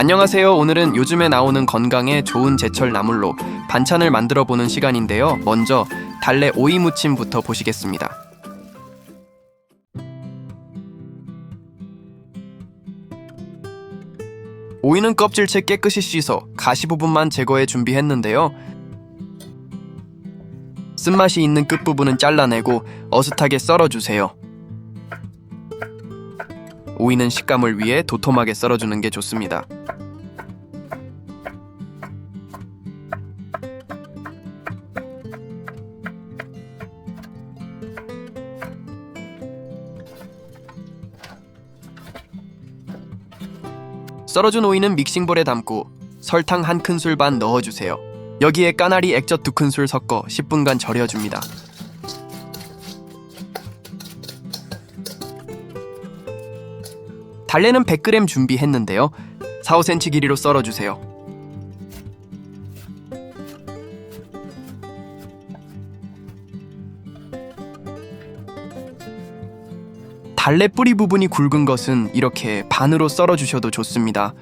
안녕하세요. 오늘은 요즘에 나오는 건강에 좋은 제철 나물로 반찬을 만들어 보는 시간인데요. 먼저 달래 오이 무침부터 보시겠습니다. 오이는 껍질째 깨끗이 씻어 가시 부분만 제거해 준비했는데요. 쓴맛이 있는 끝부분은 잘라내고 어슷하게 썰어주세요. 오이는 식감을 위해 도톰하게 썰어주는 게 좋습니다. 썰어준 오이는 믹싱볼에 담고 설탕 한 큰술 반 넣어주세요. 여기에 까나리 액젓 두 큰술 섞어 10분간 절여줍니다. 달래는 100g 준비했는데요. 4, 5cm 길이로 썰어주세요. 달래 뿌리 부분이 굵은 것은 이렇게 반으로 썰어주셔도 좋습니다.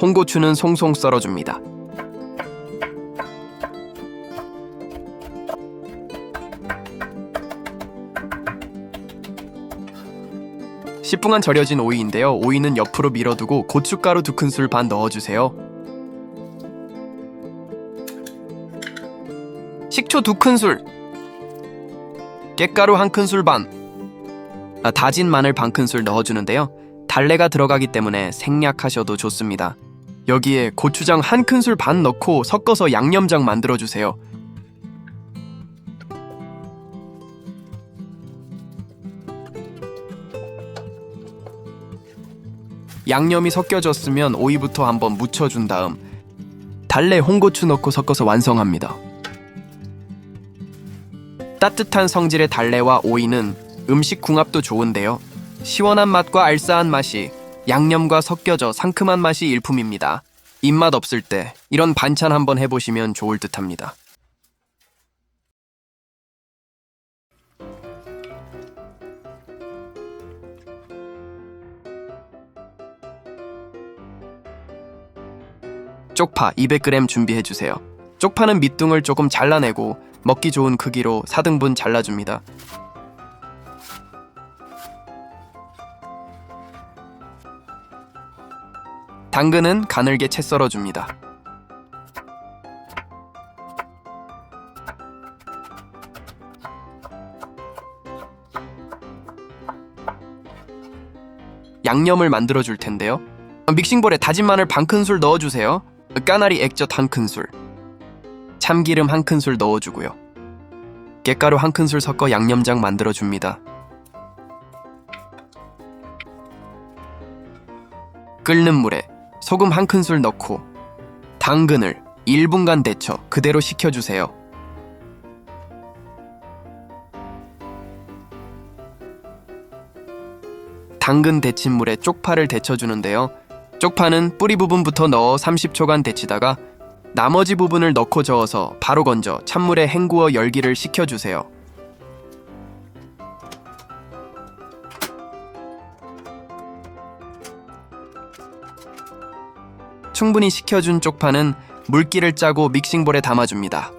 홍고추는 송송 썰어줍니다. 십 분간 절여진 오이인데요. 오이는 옆으로 밀어두고 고춧가루 두 큰술 반 넣어주세요. 식초 두 큰술, 깻가루 한 큰술 반, 아, 다진 마늘 반 큰술 넣어주는데요. 달래가 들어가기 때문에 생략하셔도 좋습니다. 여기에 고추장 한 큰술 반 넣고 섞어서 양념장 만들어주세요. 양념이 섞여졌으면 오이부터 한번 묻혀준 다음 달래 홍고추 넣고 섞어서 완성합니다. 따뜻한 성질의 달래와 오이는 음식 궁합도 좋은데요. 시원한 맛과 알싸한 맛이 양념과 섞여져 상큼한 맛이 일품입니다. 입맛 없을 때 이런 반찬 한번 해보시면 좋을 듯합니다. 쪽파 200g 준비해 주세요. 쪽파는 밑둥을 조금 잘라내고 먹기 좋은 크기로 4등분 잘라줍니다. 당근은 가늘게 채 썰어줍니다. 양념을 만들어 줄 텐데요. 믹싱볼에 다진 마늘 반 큰술 넣어주세요. 까나리 액젓 한 큰술, 참기름 한 큰술 넣어주고요. 깻가루 한 큰술 섞어 양념장 만들어 줍니다. 끓는 물에 소금 한 큰술 넣고 당근을 1분간 데쳐 그대로 식혀주세요. 당근 데친 물에 쪽파를 데쳐주는데요. 쪽파는 뿌리 부분부터 넣어 30초간 데치다가 나머지 부분을 넣고 저어서 바로 건져 찬물에 헹구어 열기를 식혀주세요. 충분히 식혀준 쪽파는 물기를 짜고 믹싱볼에 담아줍니다.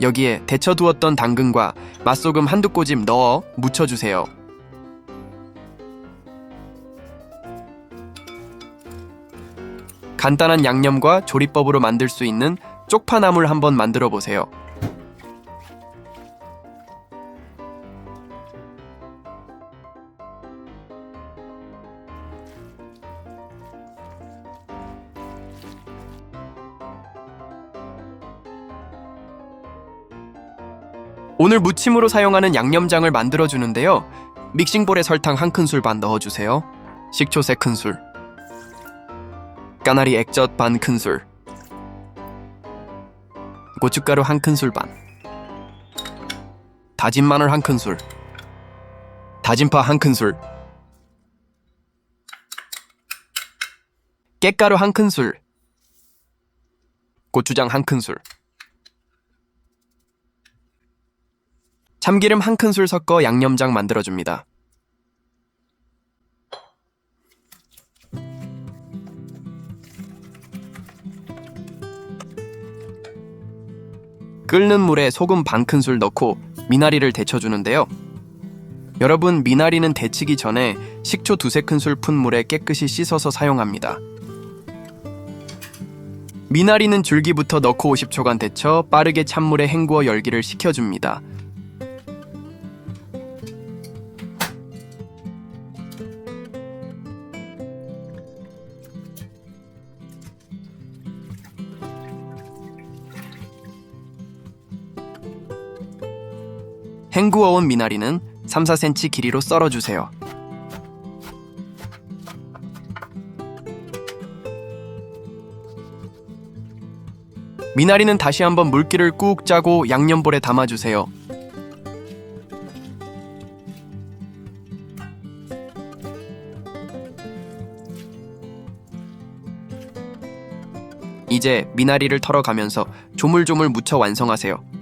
여기에 데쳐 두었던 당근과 맛소금 한두 꼬집 넣어 묻혀주세요. 간단한 양념과 조리법으로 만들 수 있는 쪽파나물 한번 만들어 보세요. 오늘 무침으로 사용하는 양념장을 만들어 주는데요. 믹싱볼에 설탕 한 큰술 반 넣어 주세요. 식초 세 큰술. 까나리 액젓 반 큰술. 고춧가루 한 큰술 반. 다진 마늘 한 큰술. 다진 파 한 큰술. 깻가루 한 큰술, 고추장 한 큰술, 참기름 한 큰술 섞어 양념장 만들어줍니다. 끓는 물에 소금 반 큰술 넣고 미나리를 데쳐주는데요. 여러분, 미나리는 데치기 전에 식초 두세 큰술 푼 물에 깨끗이 씻어서 사용합니다. 미나리는 줄기부터 넣고 50초간 데쳐 빠르게 찬물에 헹구어 열기를 식혀줍니다. 헹구어온 미나리는 3, 4cm 길이로 썰어주세요. 미나리는 다시 한번 물기를 꾹 짜고 양념볼에 담아주세요. 이제 미나리를 털어가면서 조물조물 묻혀 완성하세요.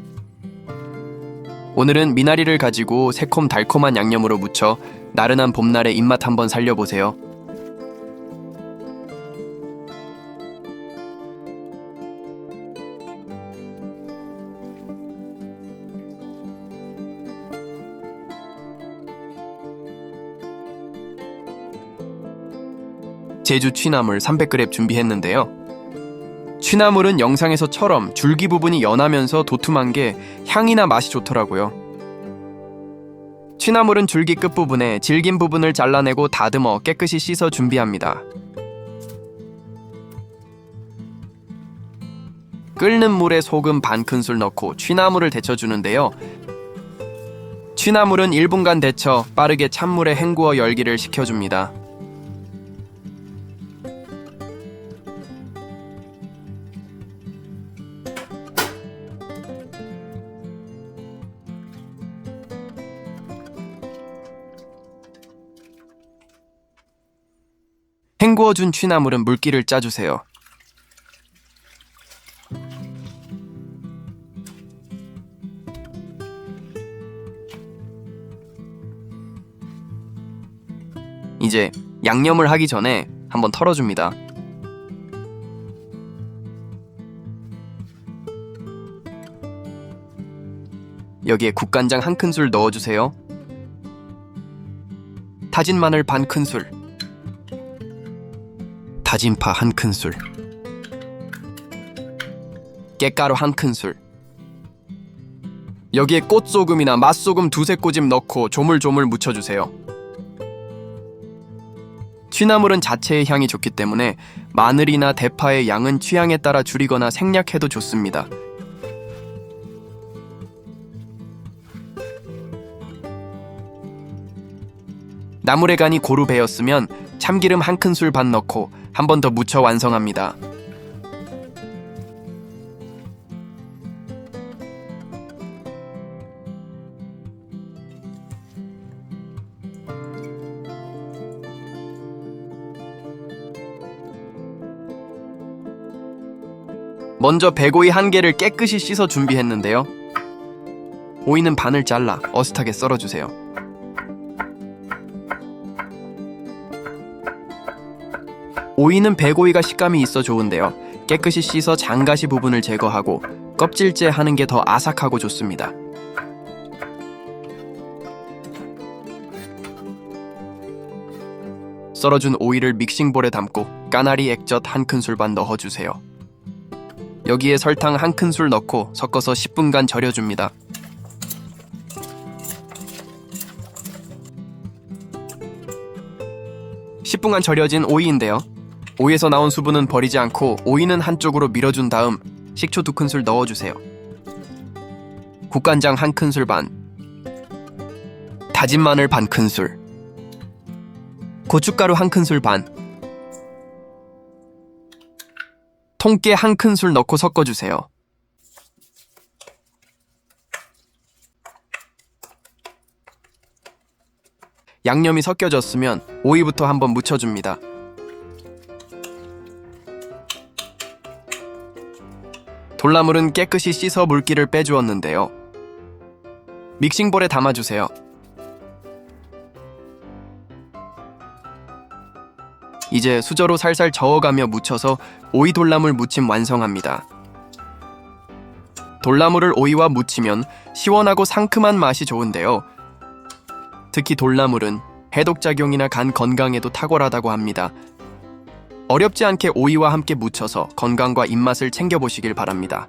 오늘은 미나리를 가지고 새콤 달콤한 양념으로 무쳐 나른한 봄날의 입맛 한번 살려보세요. 제주 취나물 300g 준비했는데요. 취나물은 영상에서처럼 줄기 부분이 연하면서 도톰한 게 향이나 맛이 좋더라고요. 취나물은 줄기 끝부분에 질긴 부분을 잘라내고 다듬어 깨끗이 씻어 준비합니다. 끓는 물에 소금 반 큰술 넣고 취나물을 데쳐주는데요. 취나물은 1분간 데쳐 빠르게 찬물에 헹구어 열기를 식혀줍니다. 헹구어준 취나물은 물기를 짜주세요. 이제 양념을 하기 전에 한번 털어줍니다. 여기에 국간장 한 큰술 넣어주세요. 다진 마늘 반 큰술, 다진 파 한 큰술, 깻가루 한 큰술. 여기에 꽃소금이나 맛소금 두세 꼬집 넣고 조물조물 묻혀주세요. 취나물은 자체의 향이 좋기 때문에 마늘이나 대파의 양은 취향에 따라 줄이거나 생략해도 좋습니다. 나물의 간이 고루 배었으면 참기름 한 큰술 반 넣고 한 번 더 무쳐 완성합니다. 먼저 배고이 한 개를 깨끗이 씻어 준비했는데요. 오이는 반을 잘라 어슷하게 썰어주세요. 오이는 배고이가 식감이 있어 좋은데요. 깨끗이 씻어 장가시 부분을 제거하고 껍질째 하는 게 더 아삭하고 좋습니다. 썰어준 오이를 믹싱볼에 담고 까나리 액젓 한 큰술 반 넣어주세요. 여기에 설탕 한 큰술 넣고 섞어서 10분간 절여줍니다. (10분간) 절여진 오이인데요 오이에서 나온 수분은 버리지 않고 오이는 한쪽으로 밀어준 다음 식초 두 큰술 넣어주세요 국간장 한 큰술 반 다진 마늘 반 큰술 고춧가루 한 큰술 반 통깨 한 큰술 넣고 섞어주세요. 양념이 섞여졌으면 오이부터 한번 묻혀줍니다. 돌나물은 깨끗이 씻어 물기를 빼주었는데요. 믹싱볼에 담아주세요. 이제 수저로 살살 저어가며 묻혀서 오이 돌나물 무침 완성합니다. 돌나물을 오이와 무치면 시원하고 상큼한 맛이 좋은데요. 특히 돌나물은 해독작용이나 간 건강에도 탁월하다고 합니다. 어렵지 않게 오이와 함께 무쳐서 건강과 입맛을 챙겨보시길 바랍니다.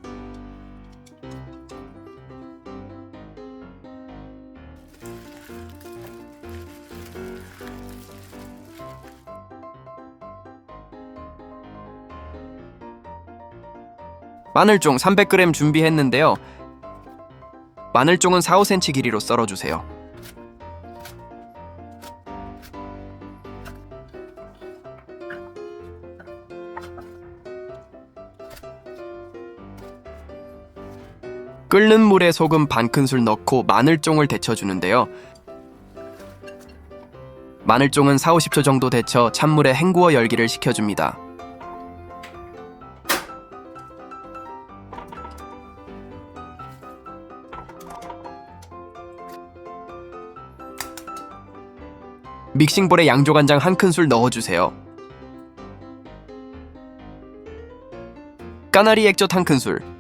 마늘종 300g 준비했는데요. 마늘종은 4, 5cm 길이로 썰어주세요. 끓는 물에 소금 반 큰술 넣고 마늘종을 데쳐주는데요. 마늘종은 4, 50초 정도 데쳐 찬물에 헹구어 열기를 식혀줍니다. 믹싱볼에 양조간장 한 큰술 넣어주세요. 까나리 액젓 한 큰술,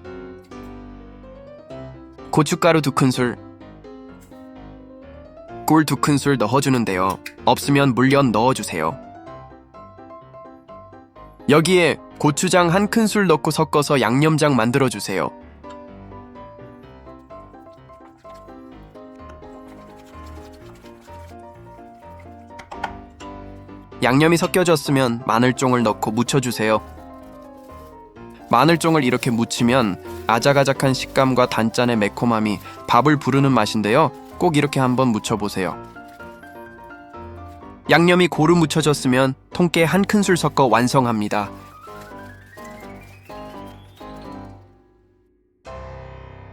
고춧가루 두 큰술, 꿀두 큰술 넣어주는데요. 없으면 물엿 넣어주세요. 여기에 고추장 한 큰술 넣고 섞어서 양념장 만들어주세요. 양념이 섞여졌으면 마늘종을 넣고 무쳐주세요. 마늘종을 이렇게 무치면 아작아작한 식감과 단짠의 매콤함이 밥을 부르는 맛인데요. 꼭 이렇게 한번 무쳐보세요. 양념이 고루 무쳐졌으면 통깨 한 큰술 섞어 완성합니다.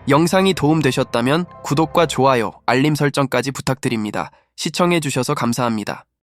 영상이 도움되셨다면 구독과 좋아요, 알림 설정까지 부탁드립니다. 시청해주셔서 감사합니다.